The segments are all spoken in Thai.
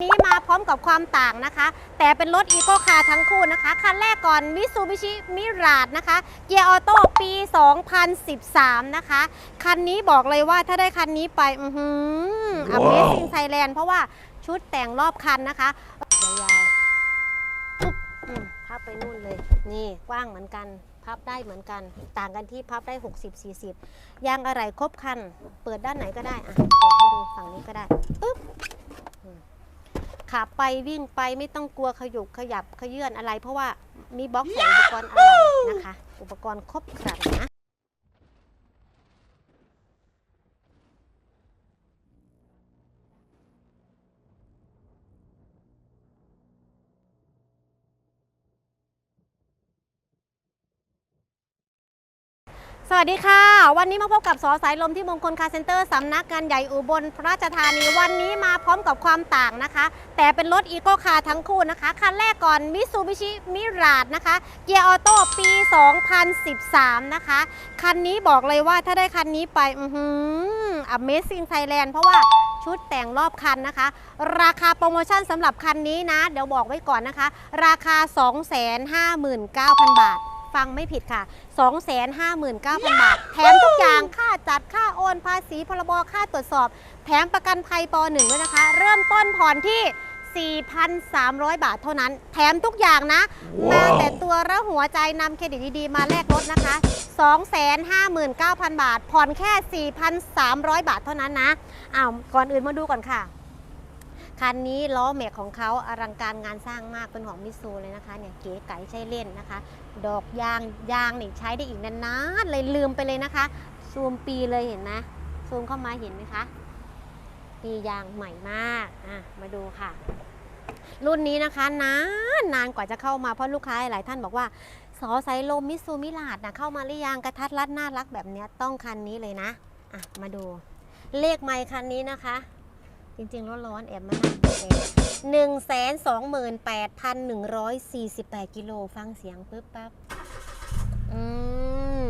นี้มาพร้อมกับความต่างนะคะ แต่เป็นรถอีโ c คาร์ทั้งคู่นะคะ คันแรกก่อนมิ t ูบิชิมิราดนะคะ เกียร์ออโต้ปี 2013 นะคะ คันนี้บอกเลยว่าถ้าได้คันนี้ไป อือหือ Amazing Thailand เพราะว่าชุดแต่งรอบคันนะคะยาวๆปุ๊บอืมพับไปนู่นเลย นี่กว้างเหมือนกัน พับได้เหมือนกัน ต่างกันที่พับได้ 60 40 ยางอะไรครบคัน เปิดด้านไหนก็ได้ อะ เปิดให้ดูฝั่งนี้ก็ได้ปึ๊บ ขับไปวิ่งไปไม่ต้องกลัวขยุกขยับขยื่นอะไร เพราะว่ามีบล็อกใส่อุปกรณ์อะไรนะคะ อุปกรณ์ครบครันนะ สวัสดีค่ะ วันนี้มาพบกับสอสายลมที่มงคลคาร์เซ็นเตอร์สำนักงานใหญ่อุบลราชธานีวันนี้มาพร้อมกับความต่างนะคะ แต่เป็นรถอีโ c คาร์ทั้งคู่นะคะ คันแรกก่อนมิ t ูบิชิมิราดนะคะ เกียร์ออโต้ปี 2013 นะคะ คันนี้บอกเลยว่าถ้าได้คันนี้ไป อือหือ Amazing Thailand เพราะว่าชุดแต่งรอบคันนะคะ ราคาโปรโมชั่นสำหรับคันนี้นะ เดี๋ยวบอกไว้ก่อนนะคะ ราคา 259,000 บาท ฟังไม่ผิดค่ะ 259,000 บาท แถมทุกอย่างค่าจัดค่าโอนภาษีพรบค่าตรวจสอบ แถมประกันภัยป .1 ด้วยนะคะ เริ่มต้นผ่อนที่ 4,300 บาทเท่านั้น แถมทุกอย่างนะมาแต่ตัวและหัวใจนำเครดิตดีๆ มาแลกรถนะคะ 259,000 บาท ผ่อนแค่ 4,300 บาทเท่านั้นนะอ้าวก่อนอื่นมาดูก่อนค่ะ คันนี้ล้อแม็กของเขาอลังการงานสร้างมากเป็นของมิซูเลยนะคะเนี่ยเก๋ไก๋ใช้เล่นนะคะ ดอกยางยางนี่ใช้ได้อีกนานๆเลยลืมไปเลยนะคะ ซูมปีเลยเห็นไหมซูมเข้ามาเห็นไหมคะปียางใหม่มากอะมาดูค่ะ รุ่นนี้นะคะนานนานกว่าจะเข้ามาเพราะลูกค้าหลายท่านบอกว่าสอไซโลมิซูมิลาดนะเข้ามาหรือยังกระทัดรัดน่ารักแบบนี้ต้องคันนี้เลยนะอะมาดูเลขไมค์คันนี้นะคะ จริงๆ ร้อนๆแอบมานั่งแอร์หนึ่งแสนสองหมื่นแปดพันหนึ่งร้อยสี่สิบแปดกิโลฟังเสียงปึ๊บปั๊บอืม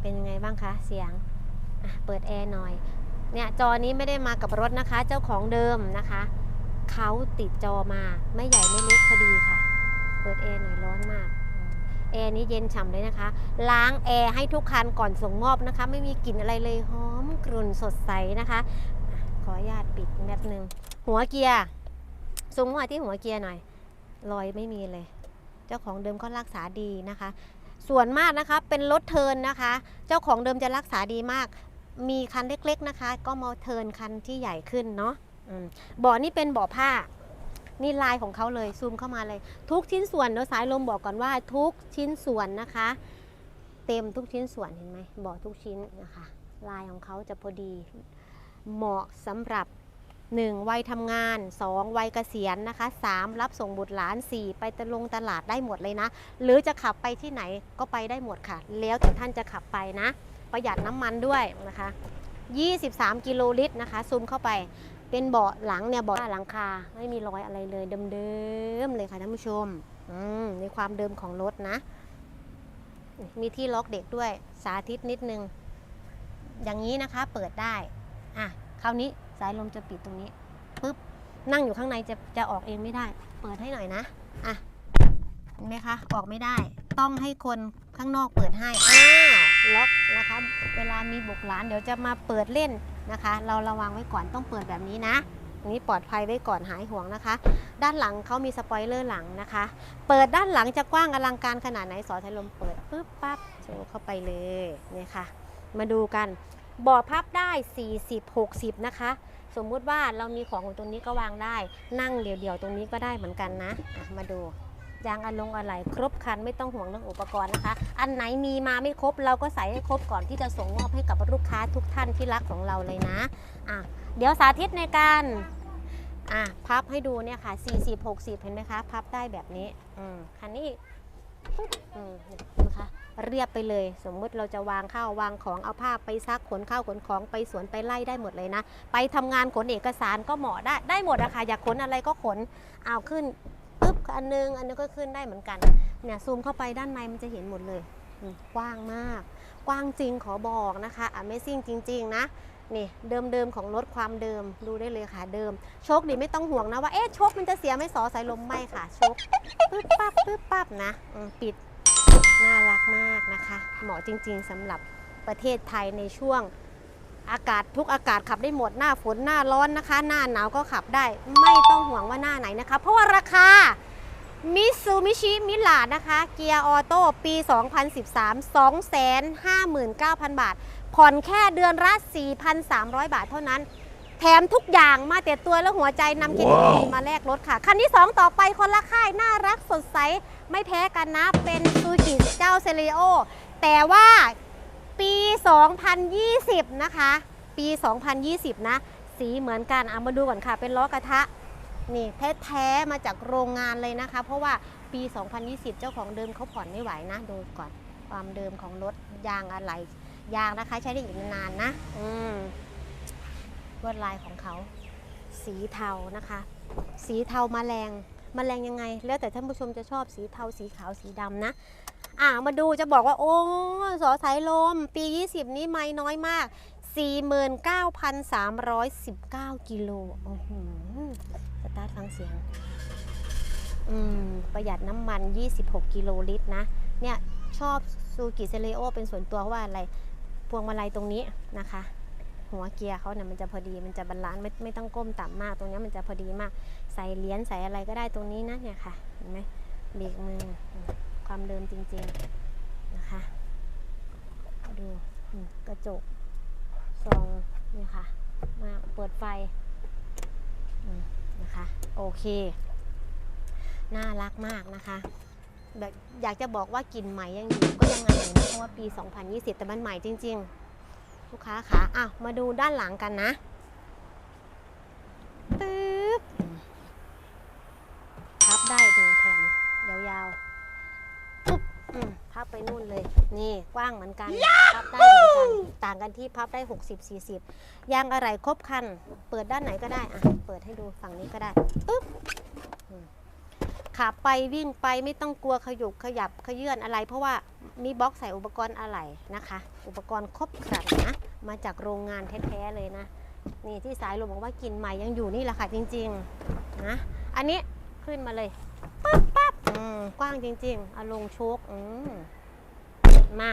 เป็นยังไงบ้างคะ เสียงเปิดแอร์หน่อย เนี่ยจอนี้ไม่ได้มากับรถนะคะ เจ้าของเดิมนะคะเขาติดจอมาไม่ใหญ่ไม่เล็กพอดีค่ะ เปิดแอร์หน่อยร้อนมากแอร์นี้เย็นฉ่ำเลยนะคะ ล้างแอร์ให้ทุกคันก่อนส่งมอบนะคะ ไม่มีกลิ่นอะไรเลยหอมกรุ่นสดใสนะคะ อะขออนุญาตปิดแมป๊บนึงหัวเกียร์ซูมเข้ามาที่หัวเกียร์หน่อย รอยไม่มีเลย เจ้าของเดิมก็รักษาดีนะคะ ส่วนมากนะคะเป็นรถเทินนะคะ เจ้าของเดิมจะรักษาดีมาก มีคันเล็กๆนะคะ ก็มาเทินคันที่ใหญ่ขึ้นเนาะบาะนี่เป็นบาะผ้านี่ลายของเขาเลยซูมเข้ามาเลย ทุกชิ้นส่วนเดี๋ยวสายลมบอกก่อนว่า ทุกชิ้นส่วนนะคะ เต็มทุกชิ้นส่วนเห็นไหมบาะทุกชิ้นนะคะ ลายของเขาจะพอดี เหมาะสำหรับ 1. วัยทำงาน 2. วัยเกษียณนะคะ 3. รับส่งบุตรหลาน 4. ไปตะลงตลาดได้หมดเลยนะ หรือจะขับไปที่ไหนก็ไปได้หมดค่ะ แล้วแต่ท่านจะขับไปนะ ประหยัดน้ำมันด้วยนะคะ 23 กิโลลิตรนะคะ ซูมเข้าไปเป็นเบาะหลังเนี่ยเบาะหลังคาไม่มีรอยอะไรเลยเดิมๆเลยค่ะท่านผู้ชมอืมในความเดิมของรถนะ มีที่ล็อกเด็กด้วยสาธิตนิดนึง อย่างนี้นะคะเปิดได้ อะคราวนี้สายลมจะปิดตรงนี้ปุ๊บนั่งอยู่ข้างในจะจะออกเองไม่ได้ เปิดให้หน่อยนะอะเห็นไหมคะออกไม่ได้ ต้องให้คนข้างนอกเปิดให้อ้าวล็อกนะคะ เวลามีบุกหลานเดี๋ยวจะมาเปิดเล่นนะคะ เราระวังไว้ก่อนต้องเปิดแบบนี้นะนี้ปลอดภัยไว้ก่อนหายห่วงนะคะ ด้านหลังเขามีสปอยเลอร์หลังนะคะ เปิดด้านหลังจะกว้างอลังการขนาดไหนสอไทยลมเปิดปุ๊บปั๊บโชว์เข้าไปเลยนี่ค่ะ มาดูกัน บาะพับได้ 40 60 นะคะ สมมุติว่าเรามีของของตรงนี้ก็วางได้ นั่งเดี่ยวๆตรงนี้ก็ได้เหมือนกันนะะมาดูยางอะลงอะไรครบคันไม่ต้องห่วงเรื่องอุปกรณ์นะคะ อันไหนมีมาไม่ครบเราก็ใส่ให้ครบก่อนที่จะส่งมอบให้กับลูกค้าทุกท่านที่รักของเราเลยนะอะเดี๋ยวสาธิตในการอะพับให้ดูเนี่ยค่ะ 40 60 เห็นไหมคะ พับได้แบบนี้อืมคันนี้อืมนะคะ เรียบไปเลย สมมุติเราจะวางข้าววางของเอาผ้าไปซักขนข้าวขนของไปสวนไปไล่ได้หมดเลยนะ ไปทำงานขนเอกสารก็เหมาะได้ได้หมดอะค่ะอยากขนอะไรก็ขนเอาขึ้นปึ๊บอันนึงอันนึงก็ขึ้นได้เหมือนกันเนี่ยซูมเข้าไปด้านในมันจะเห็นหมดเลยกว้างมาก กว้างจริงขอบอกนะคะ Amazing จริง ๆ นะนี่เดิมเดิมๆของรถความเดิมดูได้เลยค่ะเดิม โชคดีไม่ต้องห่วงนะว่าเอ๊ะโชคมันจะเสียไม่สอสายลมไม่ค่ะโชคปึ๊บปั๊บปึ๊บปั๊บนะปิด รักมากนะคะ เหมาะจริงๆสำหรับประเทศไทยในช่วงอากาศทุกอากาศขับได้หมดหน้าฝนหน้าร้อนนะคะ หน้าหนาวก็ขับได้ ไม่ต้องห่วงว่าหน้าไหนนะคะ เพราะว่าราคามิซูมิชิมิลาดนะคะ เกียร์ออโต้ปี 2013 259,000 บาท ผ่อนแค่เดือนละ 4,300 บาทเท่านั้น แถมทุกอย่างมาแต่ตัวและหัวใจนำเครดิตดีมาแลกรถค่ะ คันที่ 2 ต่อไปคนละค่าย น่ารักสดใส ไม่แพ้กันนะ เป็นซูกิเจ้าเซเรโอ แต่ว่าปี 2020 นะคะ ปี 2020 นะ สีเหมือนกันเอามาดูก่อนค่ะ เป็นล้อกระทะ นี่แท้ๆมาจากโรงงานเลยนะคะ เพราะว่าปี 2020 เจ้าของเดิมเขาผ่อนไม่ไหวนะ ดูก่อนความเดิมของรถยางอะไร ยางนะคะ ใช้ได้อีกนานๆนะ อืมลวดลายของเขา สีเทานะคะ สีเทามาแรง มาแรงยังไง แล้วแต่ท่านผู้ชมจะชอบสีเทาสีขาวสีดำนะ อ่ามาดูจะบอกว่า โอ้สอสายลม ปี 20 นี้ไม่น้อยมาก 49,319 กิโลโอ้โหสตาร์ทฟังเสียง อืม ประหยัดน้ำมัน 26 กิโลลิตรนะ เนี่ย ชอบซูกิเซเลโอเป็นส่วนตัวเพราะว่าอะไร พวงมาลัยตรงนี้นะคะ หัวเกียร์เขาเนี่ยมันจะพอดีมันจะบาลานซ์ไม่ไม่ต้องก้มต่ำมาก ตรงนี้มันจะพอดีมาก ใส่เหรียญใส่อะไรก็ได้ตรงนี้นะเนี่ยค่ะเห็นไหมเบรกมือความเดิมจริงๆนะคะดูกระจกซองนี่ค่ะมาเปิดไฟนะคะโอเค น่ารักมากนะคะแบบอยากจะบอกว่ากลิ่นใหม่ยังอยู่ก็ยังไงนะเพราะว่าปี 2020 แต่มันใหม่จริง ๆ ลูกค้าขาอะมาดูด้านหลังกันนะปึ๊บพับได้ถึงแผ่นยาวๆปุ๊บพับไปนู่นเลย นี่กว้างเหมือนกัน พับได้เหมือนกัน ต่างกันที่พับได้ 60 40 ยางอะไรครบคัน เปิดด้านไหนก็ได้ อะ เปิดให้ดูฝั่งนี้ก็ได้ปึ๊บ ขับไปวิ่งไปไม่ต้องกลัวขยุกขยับขยื่นอะไร เพราะว่ามีบล็อกใส่อุปกรณ์อะไรนะคะ อุปกรณ์ครบครันนะมาจากโรงงานแท้ๆเลยนะ นี่ที่สายลมบอกว่ากินใหม่ยังอยู่นี่แหละค่ะจริงๆนะอันนี้ขึ้นมาเลยปั๊บปั๊บอืมกว้างจริงๆเอาลงชคอืมมา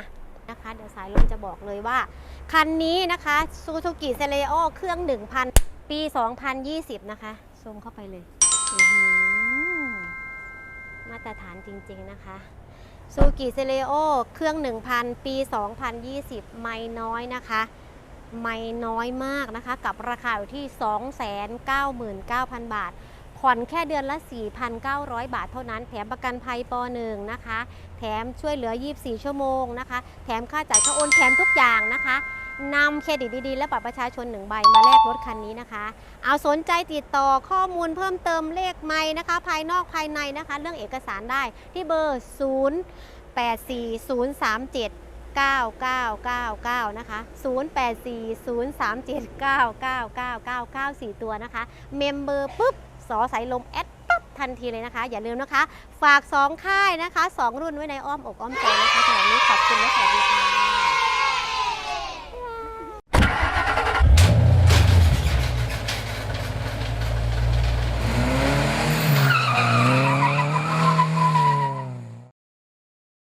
นะคะเดี๋ยวสายลมจะบอกเลยว่า คันนี้นะคะซูซูกิเซเลโอเครื่อง 1,000 ปี 2020 นะคะซูมเข้าไปเลยอื มาตรฐานจริง ๆ นะคะซูกิเซเลโอเครื่อง 1,000 ปี 2020 ไม่น้อยนะคะ ไม่น้อยมากนะคะ กับราคาอยู่ที่ 299,000 บาท ผ่อนแค่เดือนละ 4,900 บาทเท่านั้น แถมประกันภัยป .1 นะคะ แถมช่วยเหลือ 24 ชั่วโมงนะคะ แถมค่าจ่ายค่าโอน แถมทุกอย่างนะคะ นำเครดิตดีๆ และบัตรประชาชนหนึ่งใบมาแลกรถคันนี้นะคะ เอาสนใจติดต่อข้อมูลเพิ่มเติมเลขไม้นะคะ ภายนอกภายในนะคะ เรื่องเอกสารได้ที่เบอร์ 0 8 4 0 3 7 9999 นะคะ 084037999994 ตัวนะคะ เมมเบอร์ปุ๊บสอสายลมแอดปั๊บทันทีเลยนะคะ อย่าลืมนะคะ ฝาก 2 ค่ายนะคะ 2 รุ่นไว้ในอ้อมอกอ้อมใจนะคะสำหรับนี้ขอบคุณและสวัสดีค่ะ